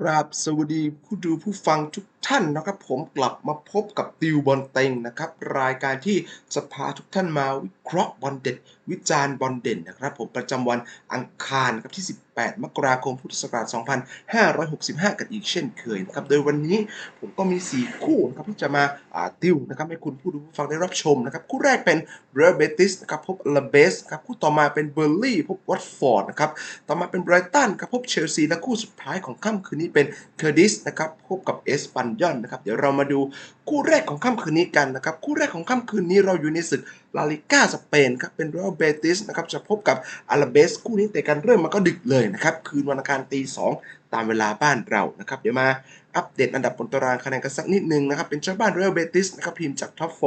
กราบสวัสดีผู้ดูผู้ฟังทุก ท่านนะครับผมกลับมาพบกับติวบอลเต็งนะครับ รายการที่จะพาทุกท่านมาวิเคราะห์บอลเด็ด วิจารณ์บอลเด่นนะครับ ผมประจำวันอังคารครับที่ 18 มกราคมพุทธศักราช 2565 กันอีกเช่นเคยนะครับ โดยวันนี้ผมก็มี 4 คู่นะครับที่จะมาติวนะครับให้คุณผู้ดูผู้ฟังได้รับชมนะครับ คู่แรกเป็นเรอัลเบติสนะครับพบลาเบสครับคู่ต่อมาเป็นเบอร์ลี่พบวัตฟอร์ดนะครับต่อมาเป็นไบรตันครับพบเชลซีและคู่สุดท้ายของค่ำคืนนี้เป็นเคอร์ดิสนะครับพบกับเอสปันยอนนะครับ เดี๋ยวเรามาดูคู่แรกของค่ำคืนนี้กันนะครับ คู่แรกของค่ำคืนนี้เราอยู่ในศึกลาลิก้าสเปนครับ เป็นเรอัลเบติสนะครับ จะพบกับอาราเบสคู่นี้แต่การเริ่มมาก็ดึกเลยนะครับ คืนวันอังคารตีสองตามเวลาบ้านเรานะครับ เดี๋ยวมาอัปเดตอันดับบนตารางคะแนนกันสักนิดนึงนะครับ เป็นเจ้าบ้านเรอัลเบติสนะครับทีมจากท็อปโฟ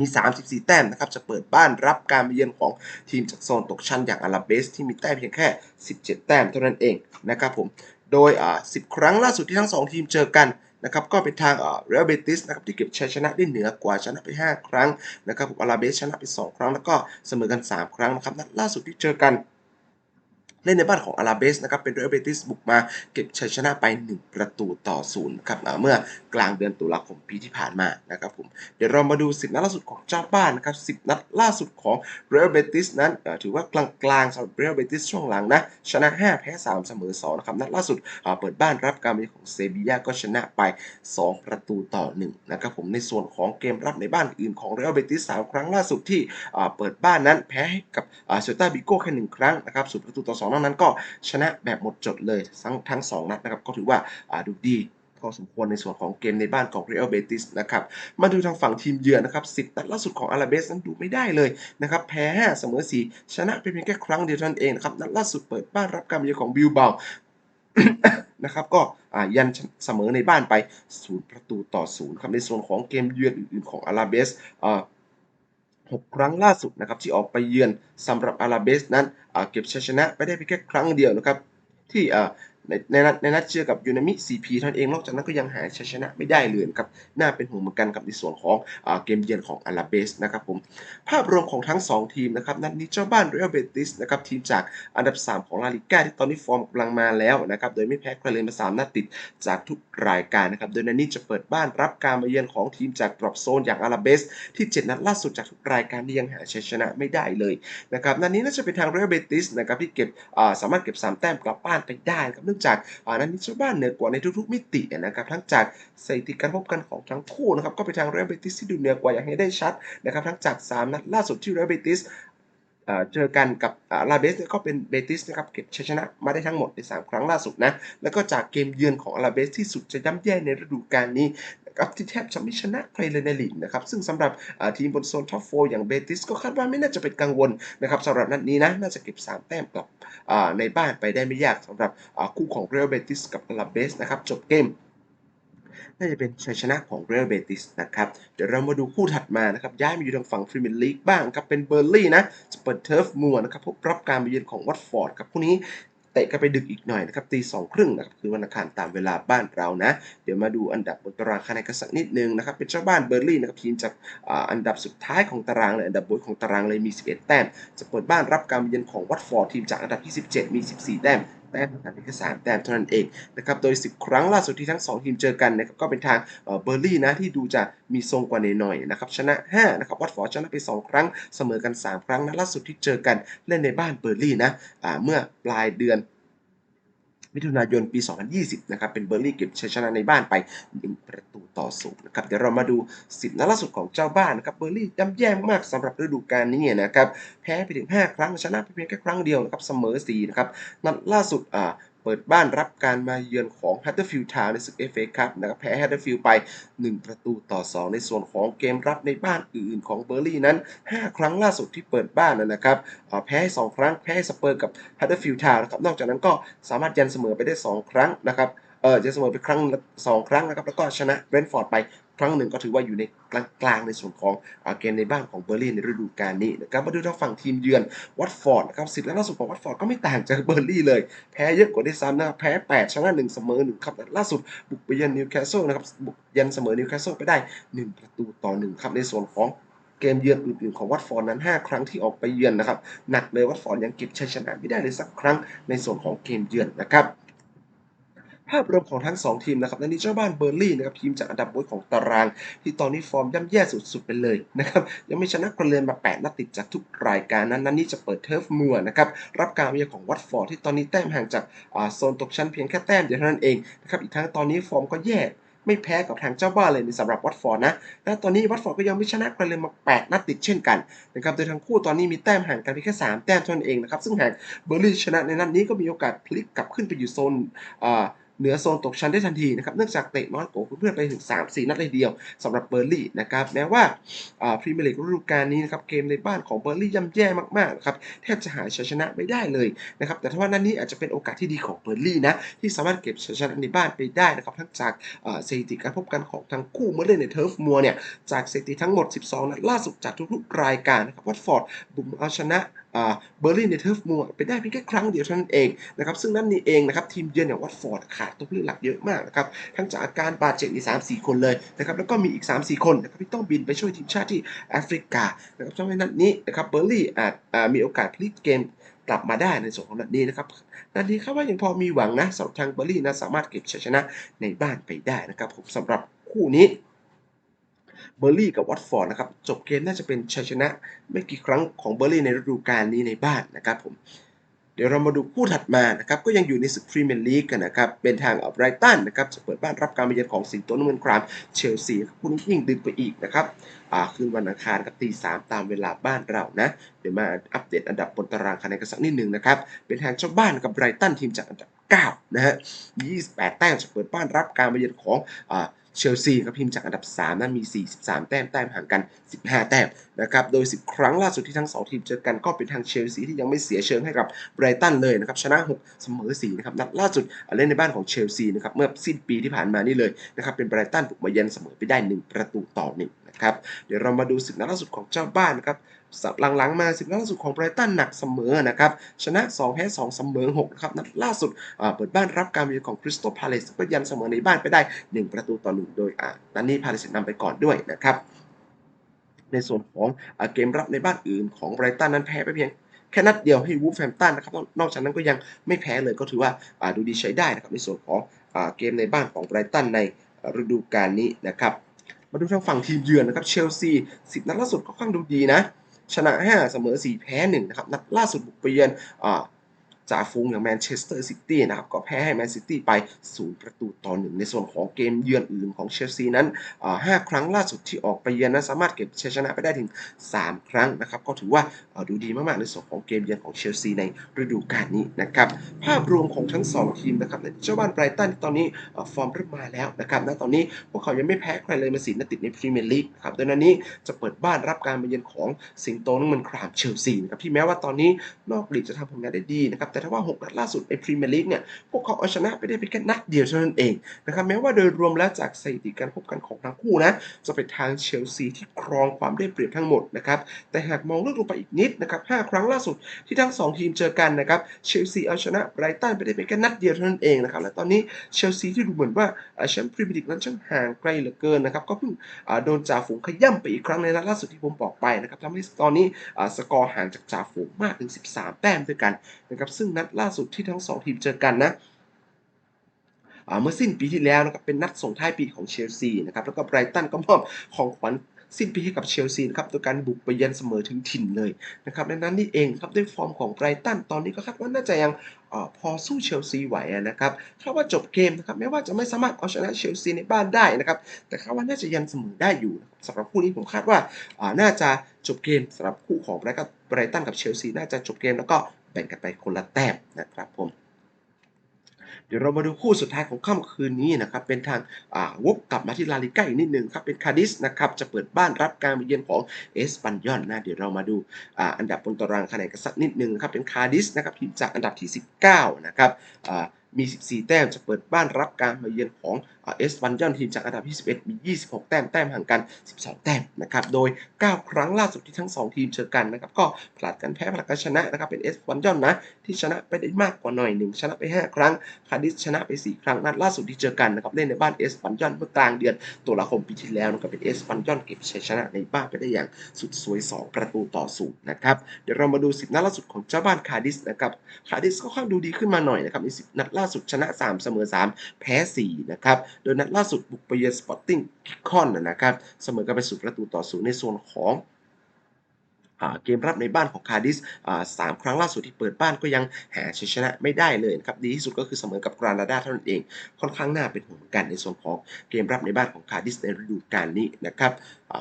มี 34 แต้มนะครับ จะเปิดบ้านรับการมาเยือนของทีมจากโซนตกชั้นอย่างอาราเบส ที่มีแต้มเพียงแค่ 17 แต้มเท่านั้นเองนะครับผม โดยอ่า10 ครั้งล่าสุดที่ทั้ง 2 ทีมเจอกันนะครับก็เป็นทางเรอัลเบติสนะครับที่เก็บชัยชนะได้เหนือกว่าชนะไป 5 ครั้งนะครับอาราเบสชนะไป 2 ครั้ง แล้วก็เสมอกัน 3 ครั้งนะครับนัดล่าสุดที่เจอกัน เล่นในบ้านของอาราเบสนะครับ เป็นเรอัลเบติสบุกมาเก็บชัยชนะไป 1 ประตูต่อศูนย์ครับเมื่อกลางเดือนตุลาคมปีที่ผ่านมานะครับผมเดี๋ยวเรามาดู10นัดล่าสุดของเจ้าบ้านนะครับ10 นัดล่าสุดของเรอัลเบติสนั้นถือว่ากลางๆสำหรับเรอัลเบติสช่วงหลังนะชนะ 5 แพ้ 3 เสมอ2นะครับนัดล่าสุดเปิดบ้านรับการมาเยือนของเซบียาก็ชนะไป 2 ประตูต่อ1นะครับผมในส่วนของเกมรับในบ้านอื่นของเรอัลเบติส3ครั้งล่าสุดที่เปิดบ้านนั้นแพ้ให้กับเซลตาบิโก้แค่1ครั้งนะครับศูนย์ประตูต่อ2นอกนั้นก็ชนะแบบหมดจดเลยทั้งทั้ง 2 นัดนะครับ ก็ถือว่าดูดีพอสมควรในส่วนของเกมในบ้านของ Real Betis นะครับ มาดูทางฝั่งทีมเยือนนะครับ10นัดล่าสุดของอาราเบสนั้นดูไม่ได้เลยนะครับ แพ้ 5 เสมอ 4 ชนะไปเพียงแค่ครั้งเดียวเท่านั้นเองนะครับ นัดล่าสุดเปิดบ้านรับการมาเยือนของบิลเบานะครับก็ยันเสมอในบ้านไป 0 ประตูต่อ 0 ครับในส่วนของเกมเยือนอื่นๆของอาราเบส อ่าหกครั้งล่าสุดนะครับที่ออกไปเยือนสำหรับอาราเบสนั้นเก็บชัยชนะไปได้เพียงแค่ครั้งเดียวนะครับที่ ในในนัดในนัดเจอกับยูนามิ CP ท่านเอง นอกจากนั้นก็ยังหาชัยชนะไม่ได้เลยครับ น่าเป็นห่วงเหมือนกันกับในส่วนของอเกมเยือนของอาราเบสนะครับผม ภาพรวมของทั้ง 2 ทีมนะครับ นัดนี้เจ้าบ้านเรอัลเบติสนะครับ ทีมจากอันดับ 3 ของลาลิก้าที่ตอนนี้ฟอร์มกำลังมาแล้วนะครับ โดยไม่แพ้ใครเลยมาสามนัดติดจากทุกรายการนะครับ โดยนัดนี้จะเปิดบ้านรับการมาเยือนของทีมจากดรอปโซนอย่างอาราเบสที่ 7 นัดล่าสุดจากทุกรายการที่ยังหาชัยชนะไม่ได้เลยนะครับนัดนี้น่าจะเป็นทางเรอัลเบติสนะครับที่เก็บสามารถเก็บ3แต้มกลับบ้านไปได้นะครับนื่องจากอ่านัดนี้เจ้าบ้านเหนือกว่าในทุก ๆ มิตินะครับทั้งจากสถิติการพบกันของทั้งคู่นะครับก็ไปทางเรอัลเบติสที่ดูเหนือกว่าอย่างให้ได้ชัดนะครับทั้งจาก 3 นัดล่าสุดที่เรอัลเบติส เจอกันกับลาเบสก็เป็นเบติสนะครับเก็บชัยชนะมาได้ทั้งหมดใน 3 ครั้งล่าสุดนะ แล้วก็จากเกมเยือนของอาราเบสที่สุดจะย่ำแย่ในฤดูกาลนี้นะครับที่แทบจะไม่ชนะใครเลยในลีกนะครับ ซึ่งสำหรับทีมบนโซนท็อปโฟอย่างเบติสก็คาดว่าไม่น่าจะเป็นกังวลนะครับสำหรับนัดนี้นะ น่าจะเก็บ 3 แต้มกลับในบ้านไปได้ไม่ยากสำหรับคู่ของเรอัลเบติสกับอาราเบสนะครับ จบเกม น่าจะเป็นชัยชนะของเรอัลเบติสนะครับ เดี๋ยวเรามาดูคู่ถัดมานะครับ ย้ายมาอยู่ทางฝั่งพรีเมียร์ลีกบ้างครับเป็นเบอร์ลี่นะจะเปิดเทิร์ฟมัวนะครับพบรับการมาเยือนของวัตฟอร์ดครับคู่นี้เตะกันไปดึกอีกหน่อยนะครับตีสองครึ่งนะครับคือวันอังคารตามเวลาบ้านเรานะ เดี๋ยวมาดูอันดับบนตารางคะแนนกันสักนิดนึงนะครับเป็นเจ้าบ้านเบอร์ลี่นะครับทีมจากอันดับสุดท้ายของตารางเลยอันดับบนของตารางเลยมี 11 แต้ม จะเปิดบ้านรับการเยือนของวัตฟอร์ดทีมจากอันดับที่ 17 มี 14 แต้ม แต้มต่างกันแค่3แต้มเท่านั้นเองนะครับโดย 10 ครั้งล่าสุดที่ทั้ง 2 ทีมเจอกันนะครับก็เป็นทางเบอร์ลี่นะที่ดูจะมีทรงกว่าหน่อยๆนะครับชนะ5นะครับวัตฟอร์ดชนะไป 2 ครั้งเสมอกัน 3 ครั้งนะล่าสุดที่เจอกันเล่นในบ้านเบอร์ลี่นะเมื่อปลายเดือน มิถุนายนปี 2020 นะครับ เป็นเบอร์ลี่เก็บชัยชนะในบ้านไป 1 ประตูต่อศูนย์นะครับ เดี๋ยวเรามาดู10นัดล่าสุดของเจ้าบ้านนะครับ เบอร์ลี่ย่ำแย่มากๆสำหรับฤดูกาลนี้นะครับ แพ้ไปถึง 5 ครั้ง ชนะไปเพียงแค่ครั้งเดียวนะครับ เสมอ4นะครับ นัดล่าสุดอ่า เปิดบ้านรับการมาเยือนของ Huddersfield Town ในศึก FA Cup นะครับแพ้ Huddersfield ไป 1 ประตูต่อ 2 ในส่วนของเกมรับในบ้านอื่นๆของเบอร์ลี่นั้น 5 ครั้งล่าสุดที่เปิดบ้านนะครับแพ้ 2 ครั้งแพ้สเปอร์กับ Huddersfield Town นะครับนอกจากนั้นก็สามารถยันเสมอไปได้ 2 ครั้งนะครับเออจะเสมอไปครั้งละสองครั้งนะครับแล้วก็ชนะเบรนฟอร์ดไป ครั้งหนึ่งก็ถือว่าอยู่ในกลางๆในส่วนของเกมในบ้านของเบอร์ลี่ในฤดูกาลนี้นะครับมาดูทางฝั่งทีมเยือนวัตฟอร์ดนะครับสิบและล่าสุดของวัตฟอร์ดก็ไม่ต่างจากเบอร์ลี่เลย แพ้เยอะกว่าด้ซ้ำนะครับแพ้ 8 ชนะ 1 เสมอ1ครับและล่าสุดบุกไปเยือนนิวคาสเซิลนะครับบุกยันเสมอนิวคาสเซิลไปได้ 1 ประตูต่อ1ครับในส่วนของเกมเยือนอื่นๆของวัตฟอร์ดนั้น 5 ครั้งที่ออกไปเยือนนะครับหนักเลยวัตฟอร์ดยังเก็บชัยชนะไม่ได้เลยสักครั้งในส่วนของเกมเยือนนะครับาพรวมของทั้ง 2 ทีมนะครับนัดนี้เจ้าบ้านเบอร์ลี่นะครับทีมจากอันดับบนของตาราง ที่ตอนนี้ฟอร์มย่ำแย่สุดๆไปเลยนะครับยังไม่ชนะกระเรือนมา 8 นัดติดจากทุกรายการนั้นนัดนี้จะเปิดเทิร์ฟมัวนะครับรับการมาเยือนของวัตฟอร์ดที่ตอนนี้แต้มห่างจากโซนตกชั้นเพียงแค่แต้มเดียวเท่านั้นเองนะครับอีกทั้งตอนนี้ฟอร์มก็แย่ไม่แพ้กับทางเจ้าบ้านเลยในสำหรับวัตฟอร์ดนะ และตอนนี้วัตฟอร์ดก็ยังไม่ชนะกรเลยมา 8 นัดติดเช่นกันนะครับโดยทั้งคู่ตอนนี้มีแต้มห่างกันเพียงแค่ 3 แต้มเท่านั้นเองนะครับ ซึ่งหากเบอร์ลี่ชนะในนัดนี้ก็มีโอกาสพลิกกลับขึ้นไปอยู่โซนอ่า เหนือโซนตกชั้นได้ทันทีนะครับเนื่องจากเตะน้อยกว่าเพื่อนไปถึง 3-4 นัดเลยเดียวสำหรับเบอร์ลี่นะครับแม้ว่าพรีเมียร์ลีกฤดูกาลนี้นะครับเกมในบ้านของเบอร์ลี่ย่ำแย่มากๆนะครับแทบจะหาชัยชนะไม่ได้เลยนะครับแต่ถ้าว่านัดนี้อาจจะเป็นโอกาสที่ดีของเบอร์ลี่นะที่สามารถเก็บชัยชนะในบ้านไปได้นะครับทั้งจากสถิติการพบกันของทั้งคู่เมื่อเล่นในเทิร์ฟมัวเนี่ยจากสถิติทั้งหมด 12 นัดล่าสุดจากทุกๆรายการนะครับวัตฟอร์ดบุกเอาชนะ เบอร์ลินในเทิร์ฟมัวไปได้เพียงแค่ครั้งเดียวเท่านั้นเองนะครับซึ่งนั่นนี่เองนะครับทีมเยือนอย่างวัตฟอร์ดขาดตัวผู้เล่นหลักเยอะมากนะครับทั้งจากอาการบาดเจ็บอีก3-4 คนเลยนะครับแล้วก็มีอีก 3-4 คนนะครับที่ต้องบินไปช่วยทีมชาติที่แอฟริกานะครับทำให้นัดนี้นะครับเบอร์ลี่อาจมีโอกาสพลิกเกมกลับมาได้ในส่วนของนัดนี้นะครับนัดนี้คาดว่ายังพอมีหวังนะสำหรับทางเบอร์ลี่นะสามารถเก็บชัยชนะในบ้านไปได้นะครับผมสำหรับคู่นี้ เบอร์ลี่กับวัตฟอร์ดนะครับ จบเกมน่าจะเป็นชัยชนะไม่กี่ครั้งของเบอร์ลี่ในฤดูกาลนี้ในบ้านนะครับผม เดี๋ยวเรามาดูคู่ถัดมานะครับ ก็ยังอยู่ในศึกพรีเมียร์ลีกกันนะครับ เป็นทางไบรตันนะครับ จะเปิดบ้านรับการมาเยือนของสิงโตนเมืองครามเชลซีครับคู่นี้ยิ่งดึงไปอีกนะครับคืนวันอังคารครับตีสามตามเวลาบ้านเรานะ เดี๋ยวมาอัปเดตอันดับบนตารางคะแนนกันสักนิดหนึ่งนะครับ เป็นทางเจ้าบ้านกับไรตันทีมจากอันดับ9นะฮะ28 แต้มจะเปิดบ้านรับการมาเยือนของอ่า เชลซีครับทีมจากอันดับ 3 นั้นมี 43 แต้มแต้มห่างกัน 15 แต้มนะครับโดย 10 ครั้งล่าสุดที่ทั้ง 2 ทีมเจอกันก็เป็นทางเชลซีที่ยังไม่เสียเชิงให้กับไบรตันเลยนะครับชนะ 6 เสมอ4นะครับนัดล่าสุดเล่นในบ้านของเชลซีนะครับเมื่อสิ้นปีที่ผ่านมานี่เลยนะครับเป็นไบรตันบุกมาเยือนเสมอไปได้ 1 ประตูต่อ1นะครับเดี๋ยวเรามาดูศึกนัดล่าสุดของเจ้าบ้านนะครับ หลังๆ มาศึกนัดล่าสุดของไบรตันหนักเสมอนะครับ ชนะ 2 แพ้2เสมอ6นะครับ นัดล่าสุดเปิดบ้านรับการเยือนของคริสตัลพาเลสก็ยันเสมอในบ้านไปได้ 1 ประตูต่อ1โดยอ่านันนี้พาเลสนำไปก่อนด้วยนะครับในส่วนของอเกมรับในบ้านอื่นของไบรตันนั้นแพ้ไปเพียงแค่นัดเดียวให้วูฟแฟมตันนะครับ นอกจากนั้นก็ยังไม่แพ้เลยก็ถือว่าดูดีใช้ได้นะครับในส่วนของอเกมในบ้านของไบรตันในฤดูกาลนี้นะครับ มาดูทางฝั่งทีมเยือนนะครับเชลซี10นัดล่าสุดก็ค่อนข้างดูดีนะ ชนะ 5 เสมอ 4 แพ้1นะครับนัดล่าสุดบุกไปเยือนอ่า จ่าฝูงอย่างแมนเชสเตอร์ซิตี้นะครับก็แพ้ให้แมนซิตี้ไป 0 ประตูต่อ1ในส่วนของเกมเยือนอื่นของเชลซีนั้น 5 ครั้งล่าสุดที่ออกไปเยือนนั้นสามารถเก็บชัยชนะไปได้ถึง 3 ครั้งนะครับ ก็ถือว่าดูดีมากๆ ในส่วนของเกมเยือนของเชลซีในฤดูกาลนี้นะครับ ภาพรวมของทั้ง 2 ทีมนะครับในเจ้าบ้านไบรตันตอนนี้ฟอร์มเริ่มมาแล้วนะครับณตอนนี้พวกเขายังไม่แพ้ใครเลยมาสีนัดติดในพรีเมียร์ลีกครับดังนั้นนี้จะเปิดบ้านรับการมาเยือนของสิงโตนั่นมันครามเชลซีนะครับที่แม้ว่าตอนนี้นอกลีกจะทำผลงานได้ดีนะครับแต่ถ้าว่า 6 นัดล่าสุดในพรีเมียร์ลีกเนี่ย พวกเขาเอาชนะไปได้เพียงแค่นัดเดียวเท่านั้นเองนะครับแม้ว่าโดยรวมแล้วจากสถิติการพบกันของทั้งคู่นะ จะเป็นทางเชลซีที่ครองความได้เปรียบทั้งหมดนะครับแต่หากมองลึกลงไปอีกนิดนะครับ5ครั้งล่าสุดที่ทั้ง 2 ทีมเจอกันนะครับเชลซีเอาชนะไบรตันไปได้เพียงแค่นัดเดียวเท่านั้นเองนะครับและตอนนี้เชลซีที่ดูเหมือนว่าแชมป์พรีเมียร์ลีกนั้นช่างห่างไกลเหลือเกินนะครับก็เพิ่งโดนจ่าฝูงขย่ำไปอีกครั้งในนัดล่าสุดที่ผมบอกไปนะครับทำให้ตอนนี้สกอร์ห่างจากจ่าฝูงมากถึง 13 แต้มด้วยกันนะครับซึ่งึ่งนัดล่าสุดที่ทั้ง 2 ทีมเจอกันนะเมื่อสิ้นปีที่แล้วนะครับเป็นนัดส่งท้ายปีของเชลซีนะครับแล้วก็ไบรตันก็มอบของขวัญสิ้นปีให้กับเชลซีนะครับโดยการบุกไปยือนเสมอถึงถิ่นเลยนะครับดังนั้นนี่เองครับด้วยฟอร์มของไบรตันตอนนี้ก็คาดว่าน่าจะยังอพอสู้เชลซีไหวนะครับคาดว่าจบเกมนะครับแม้ว่าจะไม่สามารถเอาชนะเชลซีในบ้านได้นะครับแต่คาดว่าน่าจะยันเสมอได้อยู่นะครับสำหรับคู่นี้ผมคาดว่าน่าจะจบเกมสำหรับคู่ของไบรตันไบรตันกับเชลซีน่าจะจบเกมแล้วก็ แบ่งกันไปคนละแต้มนะครับผมเดี๋ยวเรามาดูคู่สุดท้ายของค่ำคืนนี้นะครับ เป็นทางวกกลับมาที่ลาลิก้าอีกนิดนึงครับ เป็นคาดิสนะครับ จะเปิดบ้านรับการมาเยือนของเอสปันยอนนะ เดี๋ยวเรามาดูอ,าอันดับบนตารางคะแนนกันสักนิดหนึ่งครับ เป็นคาดิสนะครับทีมจากอันดับที่ 19 นะครับมี 14 แต้ม จะเปิดบ้านรับการมาเยือนของเอสปันยอนทีมจากอันดับที่11มี26 แต้มแต้มห่างกัน 12 แต้มนะครับโดย 9 ครั้งล่าสุดที่ทั้ง 2 ทีมเจอกันนะครับก็ผลัดกันแพ้ผลัดกันชนะนะครับเป็นเอสปันยอนนะที่ชนะไปได้มากกว่าหน่อยหนึ่งชนะไป 5 ครั้งคาดิสชนะไป 4 ครั้งนัดล่าสุดที่เจอกันนะครับเล่นในบ้านเอสปันยอนเมื่อกลางเดือนตุลาคมปีที่แล้วนะครับเป็นเอสปันยอนเก็บชัยชนะในบ้านไปได้อย่างสุดสวย 2 ประตูต่อศูนย์นะครับเดี๋ยวเรามาดู10นัดล่าสุดของเจ้าบ้านคาดิสนะครับคาดิสก็ค่อนข้างดูดีขึ้นมาหน่อยนะครับใน10นัดล่าสุดชนะ 3 เสมอ 3 แพ้4นะครับโดยนัดล่าสุดบุกไปเยือนสปอร์ติ้งคิคอนนะครับ เสมอกันไปสู่ประตูต่อศูนย์ในโซนของ เกมรับในบ้านของคาร์ดิสสามครั้งล่าสุดที่เปิดบ้านก็ยังหาชัยชนะไม่ได้เลยครับดีที่สุดก็คือเสมอกับกรานาดาเท่านั้นเอง ค่อนข้างน่าเป็นห่วงกันในส่วนของเกมรับในบ้านของคาร์ดิสในฤดูกาลนี้นะครับ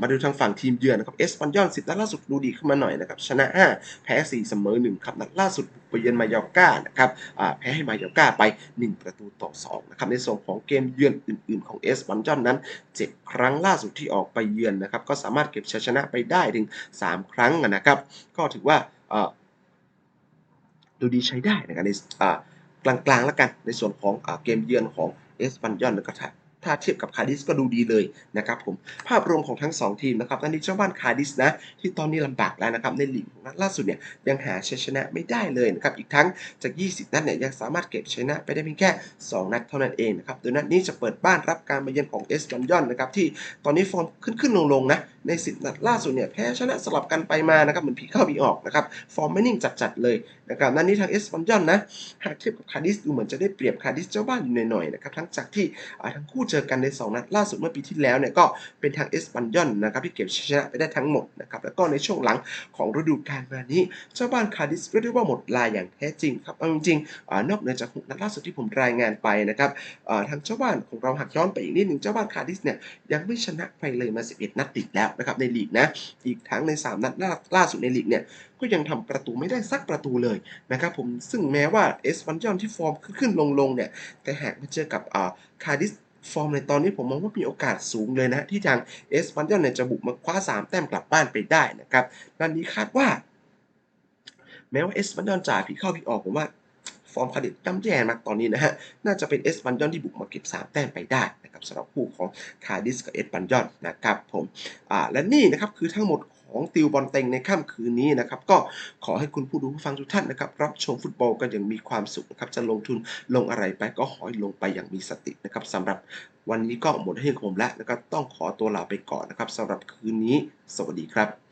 มาดูทางฝั่งทีมเยือนนะครับเอสปันยอนสิบนัดล่าสุดดูดีขึ้นมาหน่อยนะครับชนะ 5 แพ้ 4 เสมอ1ครับนัดล่าสุดบุกไปเยือนมายอร์ก้านะครับแพ้ให้มายอร์ก้าไป 1 ประตูต่อ2นะครับในส่วนของเกมเยือนอื่น ๆ ของเอสปันยอนนั้น 7 ครั้งล่าสุดที่ออกไปเยือนนะครับก็สามารถเก็บชัยชนะไปได้ถึง 3 ครั้งนะครับ ก็ถือว่าดูดีใช้ได้นะครับในกลางๆแล้วกันในส่วนของอเกมเยือนของเอสปันยอนนะครับถ้าเทียบกับคาร์ดิสก็ดูดีเลยนะครับผมภาพรวมของทั้ง 2 ทีมนะครับตอนนี้เจ้าบ้านคาร์ดิสนะที่ตอนนี้ลำบากแล้วนะครับในลีกนัดล่าสุดเนี่ยยังหาชัยชนะไม่ได้เลยนะครับอีกทั้งจาก 20 นัดเนี่ยยังสามารถเก็บชัยชนะไปได้เพียงแค่ 2 นัดเท่านั้นเองนะครับโดยนัดนี้จะเปิดบ้านรับการมาเยือนของเอสปันยอนนะครับที่ตอนนี้ฟอร์มขึ้นขึ้นลงลงๆนะใน10นัดล่าสุดเนี่ยแพ้ชนะสลับกันไปมานะครับเหมือนผีเข้าผีออกนะครับฟอร์มไม่นิ่งจัดๆเลยนะครับนัดนี้ทางเอสปันยอนนะหากเทียบกับคาร์ดิสดูเหมือนจะได้เปรียบคาร์ดิสเจ้าบ้านอยู่หน่อยๆนะครับทั้งจากที่ทั้งคู่เจอกันใน 2 นัดล่าสุดเมื่อปีที่แล้วเนี่ยก็เป็นทางเอสปันยอนนะครับที่เก็บชนะไปได้ทั้งหมดนะครับแล้วก็ในช่วงหลังของฤดูกาลมานี้เจ้าบ้านคาร์ดิสเรียกได้ว่าหมดลายอย่างแท้จริงครับเอาจริงๆนอกเหนือจากนัดล่าสุดที่ผมรายงานไปนะครับทางเจ้าบ้านของเราหากย้อนไปอีกนิดหนึ่งเจ้าบ้านคาดิสเนี่ยยังไม่ชนะใครเลยมา 11 นัดติดแล้วนะครับในลีกนะ อีกทั้งใน 3 นัดล่าล่าสุดในลีกเนี่ย ก็ยังทำประตูไม่ได้สักประตูเลยนะครับผม ซึ่งแม้ว่าเอสปันยอนที่ฟอร์มขึ้นลงลงๆเนี่ย แต่หากมาเจอกับอ่าคาร์ดิสฟอร์มในตอนนี้ผมมองว่ามีโอกาสสูงเลยนะ ที่ทางเอสปันยอนเนี่ยจะบุกมาคว้า 3 แต้มกลับบ้านไปได้นะครับ นัดนี้คาดว่าแม้ว่าเอสปันยอนจ่ายผีเข้าผีออกผมว่า อร์มคาร์ดิสย่ำแย่มากตอนนี้นะฮะ น่าจะเป็นเอสปันยอนที่บุกมาเก็บ 3 แต้มไปได้นะครับสำหรับคู่ของคาร์ดิสกับเอสปันยอนนะครับผมอ่าและนี่นะครับคือทั้งหมดของติวบอลเต็งในค่ำคืนนี้นะครับ ก็ขอให้คุณผู้ดูผู้ฟังทุกท่านนะครับ รับชมฟุตบอลกันอย่างมีความสุขนะครับ จะลงทุนลงอะไรไปก็ขอให้ลงไปอย่างมีสตินะครับสำหรับวันนี้ก็หมดให้ของผมแล้ว แล้วก็ต้องขอตัวลาไปก่อนนะครับสำหรับคืนนี้ สวัสดีครับ